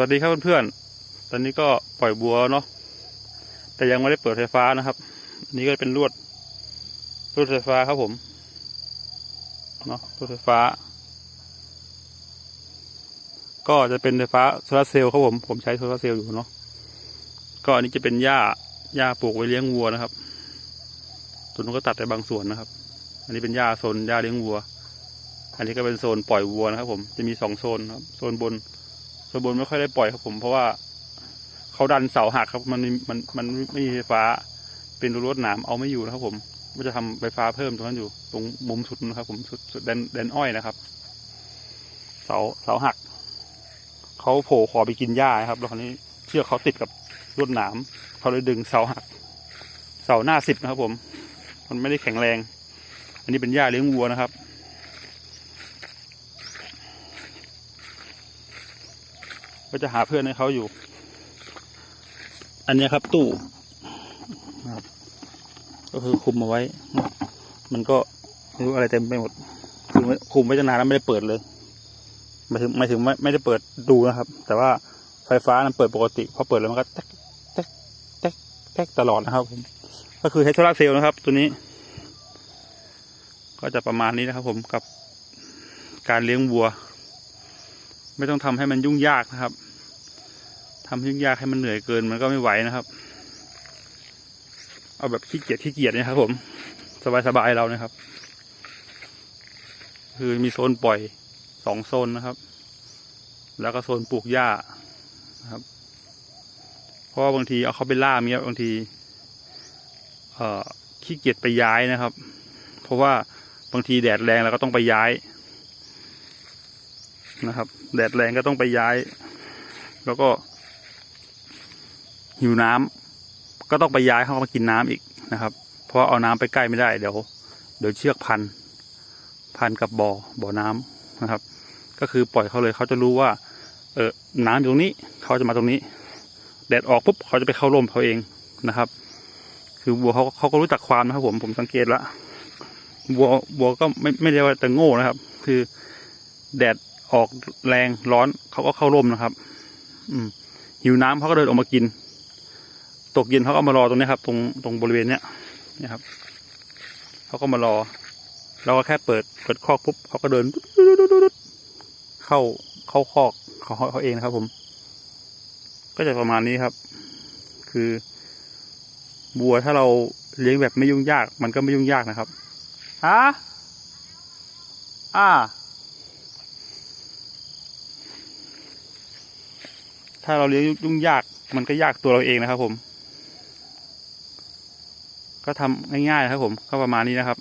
วัสดีครับเพื่อนๆ ตอนนี้ก็ปล่อยบัวเนาะ แต่ยังไม่ได้เปิดไฟฟ้านะครับอันนี้ก็เป็นลวดลวดไฟฟ้าครับผม เนาะลวดไฟฟ้า ก็จะเป็นไฟฟ้าโซลาเซลล์ครับผม ผมใช้โซลาเซลล์อยู่เนาะ ก็อันนี้จะเป็นหญ้าหญ้าปลูกไว้เลี้ยงวัวนะครับตัวนู้นก็ตัดไปบางส่วนนะครับ อันนี้เป็นหญ้าโซนหญ้าเลี้ยงวัว อันนี้ก็เป็นโซนปล่อยวัวนะครับ ผม จะมีสองโซนครับ โซนบน นบนไม่ค่อยได้ปล่อยครับผม เพราะว่าเขาดันเสาหักครับ มันมันมันไม่มีไฟฟ้า เป็นรั้วรวดหนามเอาไม่อยู่นะครับ ผมว่าจะทำไฟฟ้าเพิ่มตรงนั้นอยู่ ตรงมุมสุดนะครับ ผมสุดสุดแดนแดนอ้อยนะครับ เสาเสาหักเขาโผล่ขอไปกินหญ้าครับ แล้วคราวนี้เชือกเขาติดกับรวดหนามเขาเลยดึงเสาหัก เสาหน้าสิบนะครับ ผม มันไม่ได้แข็งแรง อันนี้เป็นหญ้าเลี้ยงวัวนะครับ ก็จะหาเพื่อนให้เขาอยู่ อันนี้ครับตู้นะครับก็คือคุมเอาไว้ มันก็ไม่รู้อะไรเต็มไปหมดคือคุมไว้นานแล้วไม่ได้เปิดเลยหมายถึงหมายถึงไม่ไม่ได้เปิดดูนะครับ แต่ว่าไฟฟ้ามันเปิดปกติพอเปิดแล้วมันก็แต๊กแต๊กแต๊กแต๊กตลอดนะครับผมก็คือใช้โซลาร์เซลล์นะครับ ตัวนี้ ก็จะประมาณนี้นะครับ ผมกับการเลี้ยงวัว ไม่ต้องทำให้มันยุ่งยากนะครับทำให้ยุ่งยากให้มันเหนื่อยเกินมันก็ไม่ไหวนะครับ เอาแบบขี้เกียจขี้เกียจนะครับผม สบายๆเรานะครับ คือมีโซนปล่อยสองโซนนะครับ แล้วก็โซนปลูกหญ้านะครับ เพราะว่าบางทีเอาเขาไปล่ามเนี้ยบางที เอ่อขี้เกียจไปย้ายนะครับ เพราะว่าบางทีแดดแรงเราก็ต้องไปย้าย นะครับ แดดแรงก็ต้องไปย้าย แล้วก็หิวน้ำก็ต้องไปย้ายเขามากินน้ำอีกนะครับ เพราะเอาน้ำไปใกล้ไม่ได้เดี๋ยวเดี๋ยวเชือกพัน พันกับบ่อบ่อน้ำนะครับ ก็คือปล่อยเขาเลยเขาจะรู้ว่า เออน้ำอยู่ตรงนี้เขาจะมาตรงนี้ แดดออกปุ๊บเขาจะไปเข้าร่มเขาเองนะครับ คือวัวเขาเขาก็รู้จักความนะครับ ผมผมสังเกตแล้ววัววัวก็ไม่ไม่ได้ว่าแต่โง่นะครับ คือแดด ออกแรงร้อนเขาก็เข้าร่มนะครับ อืมหิวน้ำเขาก็เดินออกมากิน ตกเย็นเขาก็มารอตรงนี้ครับ ตรงตรงบริเวณเนี้ยนี่ยครับเขาก็มารอ เราก็แค่เปิดเปิดคอกปุ๊บเขาก็เดินเข้าเข้าคอกเขาเขาเองนะครับ ผม ก็จะประมาณนี้ครับ คือบัวถ้าเราเลี้ยงแบบไม่ยุ่งยาก มันก็ไม่ยุ่งยากนะครับฮะอ่า ถ้าเราเลี้ยงยุ่งยากมันก็ยากตัวเราเองนะครับผม ก็ทำง่ายๆนะครับผมก็ประมาณนี้นะครับ